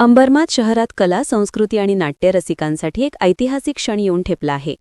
अंबरनाथ शहरात कला संस्कृती आणि नाट्य रसिकांसाठी एक ऐतिहासिक क्षण येऊन ठेपला आहे.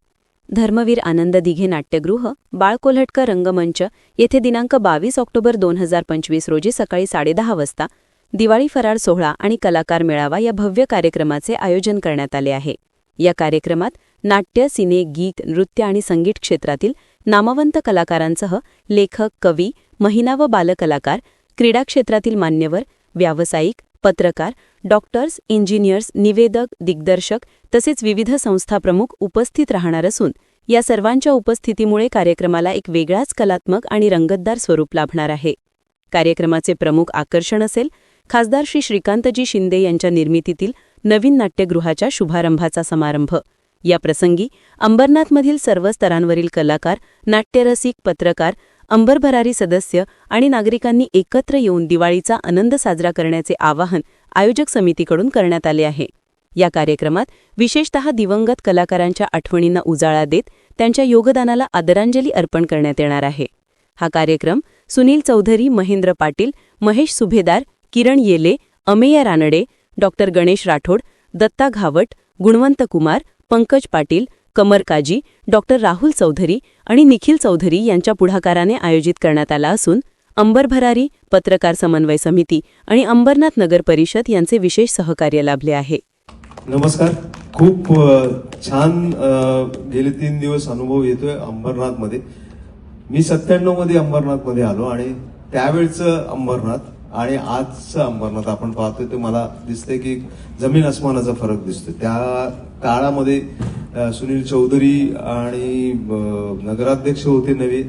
धर्मवीर आनंद दिघे नाट्यगृह बाळ कोल्हटकर रंगमंच येथे दिनांक बावीस ऑक्टोबर दोन हजार पंचवीस रोजी सकाळी साडेदहा वाजता दिवाळी फराळ सोहळा आणि कलाकार मेळावा या भव्य कार्यक्रमाचे आयोजन करण्यात आले आहे. या कार्यक्रमात नाट्य सिने गीत नृत्य आणि संगीत क्षेत्रातील नामवंत कलाकारांसह लेखक कवी महिना व बालकलाकार क्रीडा क्षेत्रातील मान्यवर व्यावसायिक पत्रकार डॉक्टर्स इंजिनियर्स निवेदक दिग्दर्शक तसेच विविध संस्थाप्रमुख उपस्थित राहणार असून या सर्वांच्या उपस्थितीमुळे कार्यक्रमाला एक वेगळाच कलात्मक आणि रंगतदार स्वरूप लाभणार आहे. कार्यक्रमाचे प्रमुख आकर्षण असेल खासदार श्री श्रीकांतजी शिंदे यांच्या निर्मितीतील नवीन नाट्यगृहाच्या शुभारंभाचा समारंभ. या प्रसंगी अंबरनाथमधील सर्व स्तरांवरील कलाकार नाट्यरसिक पत्रकार अंबरभरारी सदस्य आणि नागरिकांनी एकत्र येऊन दिवाळीचा आनंद साजरा करण्याचे आवाहन आयोजक समितीकडून करण्यात आले आहे. या कार्यक्रमात विशेषतः दिवंगत कलाकारांच्या आठवणींना उजाळा देत त्यांच्या योगदानाला आदरांजली अर्पण करण्यात येणार आहे. हा कार्यक्रम सुनील चौधरी महेंद्र पाटील महेश सुभेदार किरण येले अमेया रानडे डॉक्टर गणेश राठोड दत्ता घावट गुणवंत कुमार पंकज पाटील कमर काजी डॉक्टर राहुल चौधरी आणि निखिल चौधरी यांच्या पुढाकाराने आयोजित करण्यात आला असून अंबर भरारी पत्रकार समन्वय समिती आणि अंबरनाथ नगर परिषद यांचे विशेष सहकार्य लाभले आहे. नमस्कार. खूप छान गेले तीन दिवस अनुभव येतोय अंबरनाथमध्ये मी सत्त्याण्णवमध्ये अंबरनाथमध्ये आलो आणि त्यावेळचं अंबरनाथ आणि आजचं अंबरनाथ आपण पाहतोय ते मला दिसतंय की जमीन अस्मानाचा फरक दिसतोय. त्या काळामध्ये सुनील चौधरी आणि नगराध्यक्ष होते नवे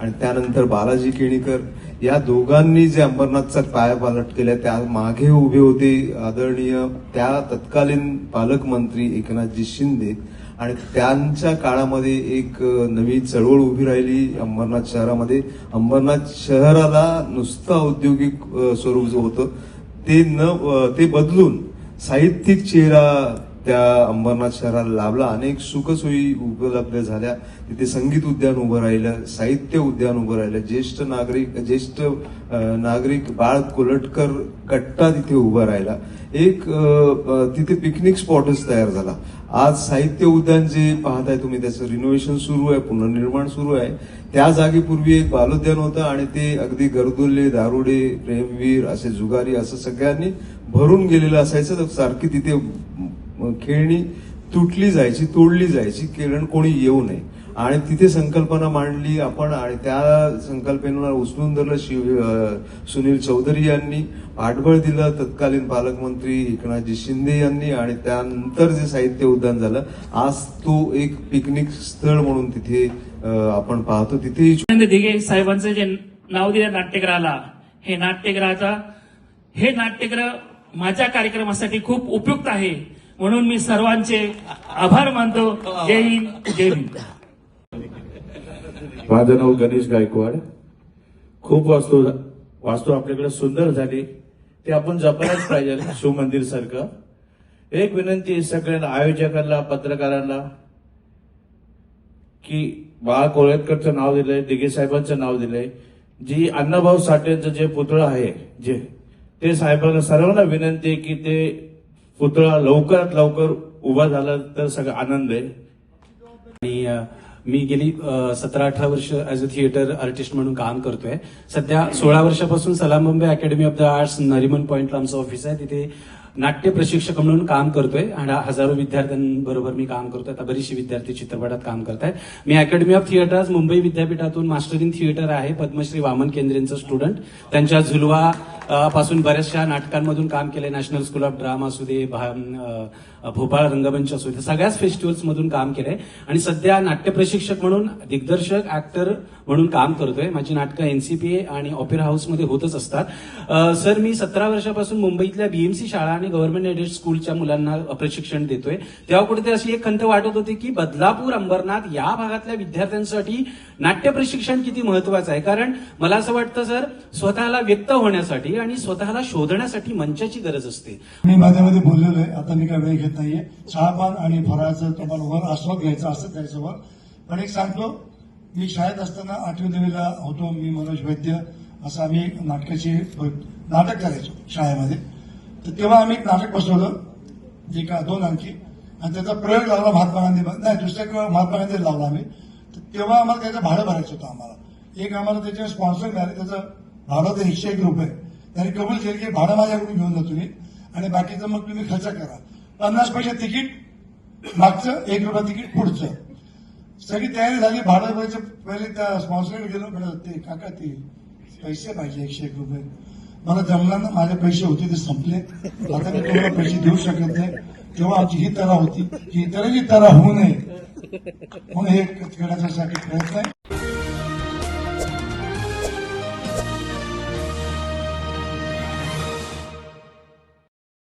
आणि त्यानंतर बालाजी केणीकर या दोघांनी जे अंबरनाथचा पायापालट केला त्या मागे उभे होते आदरणीय त्या तत्कालीन पालकमंत्री एकनाथजी शिंदे आणि त्यांच्या काळामध्ये एक नवी चळवळ उभी राहिली अंबरनाथ शहरामध्ये. अंबरनाथ शहराला नुसतं औद्योगिक स्वरूप जो होतं ते न ते बदलून साहित्यिक चेहरा त्या अंबरनाथ शहराला लाभला. अनेक सुखसोयी उपलब्ध झाल्या. तिथे संगीत उद्यान उभं राहिलं साहित्य उद्यान उभं राहिलं. ज्येष्ठ नागरिक ज्येष्ठ नागरिक बाळ कोलटकर कट्टा तिथे उभा राहिला. एक तिथे पिकनिक स्पॉटच तयार झाला. आज साहित्य उद्यान जे पाहताय तुम्ही त्याचं रिनोव्हेशन सुरू आहे पुनर्निर्माण सुरू आहे. त्या जागेपूर्वी एक बालोद्यान होतं आणि ते अगदी गर्दुल्ले दारुडे प्रेमवीर असे जुगारी असं सगळ्यांनी भरून गेलेलं असायचं. तर सारखी तिथे खेळणी तुटली जायची तोडली जायची किरण कोणी येऊ नये. आणि तिथे संकल्पना मांडली आपण आणि त्या संकल्पनेला उचलून धरलं शिव सुनील चौधरी यांनी. पाठबळ दिलं तत्कालीन पालकमंत्री एकनाथजी शिंदे यांनी आणि त्यानंतर जे साहित्य उद्यान झालं आज तो एक पिकनिक स्थळ म्हणून तिथे आपण पाहतो. तिथे दिघे साहेबांचं जे नाव दिलं नाट्यगृहाला हे नाट्यगृहाचा हे नाट्यगृह माझ्या कार्यक्रमासाठी खूप उपयुक्त आहे. म्हणून मी सर्वांचे आभार मानतो. जय हिंद जय हिंद. माझं नाव गणेश गायकवाड. खूप वास्तू वास्तू आपल्याकडे सुंदर झाली. ते आपण जपायलाच पाहिजे शिवमंदिर सारखं. एक विनंती सगळ्यांना आयोजकांना पत्रकारांना की बाळा कोळेतकरचं नाव दिलंय दिघे साहेबांचं नाव दिलंय. जी अण्णाभाऊ साठेंचं जे पुतळं आहे जे ते साहेबांना सर्वांना विनंती आहे की ते पुतळा लवकरात लवकर उभा झाला तर सगळं आनंद आहे. आणि मी गेली सतरा अठरा वर्ष ऍज अ थिएटर आर्टिस्ट म्हणून काम करतोय. सध्या सोळा वर्षापासून Salaam Bombay academy of the arts Nariman पॉइंटला आमचं ऑफिस आहे. तिथे नाट्य प्रशिक्षक म्हणून काम करतोय आणि हजारो विद्यार्थ्यांबरोबर मी काम करतोय. आता बरीचशी विद्यार्थी चित्रपटात काम करतायत. मी अकॅडमी ऑफ थिएटर्स मुंबई विद्यापीठातून मास्टर इन थिएटर आहे. पद्मश्री वामन केंद्रेंचं स्टुडंट त्यांच्या झुलवा पासून बऱ्याचशा नाटकांमधून काम केलंय. नॅशनल स्कूल ऑफ ड्रामा असू दे भोपाळ रंगमंच असो त्या सगळ्याच फेस्टिवल्समधून काम केलंय. आणि सध्या नाट्य प्रशिक्षक म्हणून दिग्दर्शक ऍक्टर म्हणून काम करतोय. माझी नाटकं एनसीपीए आणि ऑपेरा हाऊसमध्ये होतच असतात. सर मी सतरा वर्षापासून मुंबईतल्या बीएमसी शाळा आणि गव्हर्नमेंट एडेड स्कूलच्या मुलांना प्रशिक्षण देतोय. तेव्हा कुठेतरी अशी एक खंत वाटत होती की बदलापूर अंबरनाथ या भागातल्या विद्यार्थ्यांसाठी नाट्य प्रशिक्षण किती महत्वाचं आहे? कारण मला असं वाटतं सर स्वतःला व्यक्त होण्यासाठी आणि स्वतःला शोधण्यासाठी मंचाची गरज असते. मी माझ्यामध्ये बोललेलो आहे. आता मी काय वेळ घेत नाहीये. चहापान आणि फराळाचं तुम्हाला वर आस्वाद घ्यायचा असं द्यायचं वर पण एक सांगतो मी शाळेत असताना आठवी नववीला होतो मी मनोज वैद्य असं आम्ही नाटकाची नाटक करायचो शाळेमध्ये. तर तेव्हा आम्ही एक नाटक बसवलं एका दोन अंकी आणि त्याचा प्रयोग लावला महात्मा गांधी नाही दुसऱ्या किंवा महात्मा गांधी लावला आम्ही. तर तेव्हा आम्हाला त्याचं भाडं भरायचं होतं आम्हाला. एक आम्हाला त्याचे स्पॉन्सर मिळाले त्याचं भाडं तर एकशे एक रुपये. त्याने कबूल केलं की भाडं माझ्याकडून घेऊन जा तुम्ही. आणि बाकीचं मग तुम्ही खर्च करा. पन्नास पैसे तिकीट मागचं एक रुपया तिकीट पुढचं. सगळी तयारी झाली भाडं भरायचं पहिले त्या स्पॉन्सरकडे गेलो म्हणलं ते काका ते पैसे पाहिजे एकशे एक रुपये. मला जमलं ना माझे पैसे होते ते संपले आता मी तुम्हाला पैसे देऊ शकत नाही. तेव्हा आमची ही तरा होती की इतरही तरा होऊ नये. म्हणून हे करण्यासाठी प्रयत्न आहे.